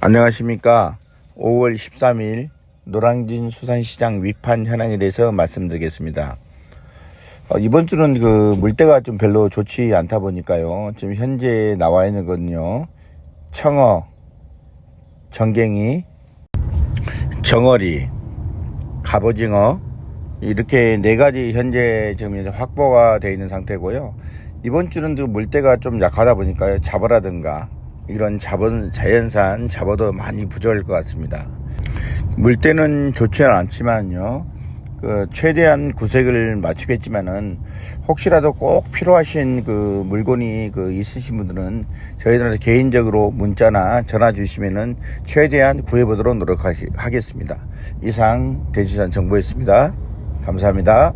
안녕하십니까. 5월 13일 노량진 수산시장 위판 현황에 대해서 말씀드리겠습니다. 어, 이번 주는 그 물때가 좀 별로 좋지 않다 보니까요. 지금 현재 나와 있는 건요. 청어, 정갱이, 정어리, 갑오징어 이렇게 네 가지 현재 지금 확보가 되어 있는 상태고요. 이번 주는 그 물때가 좀 약하다 보니까요. 잡어라든가 이런 잡은 자연산 잡어도 많이 부족할 것 같습니다. 물때는 좋지는 않지만요. 그 최대한 구색을 맞추겠지만은 혹시라도 꼭 필요하신 그 물건이 그 있으신 분들은 저희들한테 개인적으로 문자나 전화 주시면은 최대한 구해보도록 노력하겠습니다. 이상 대지산 정보였습니다. 감사합니다.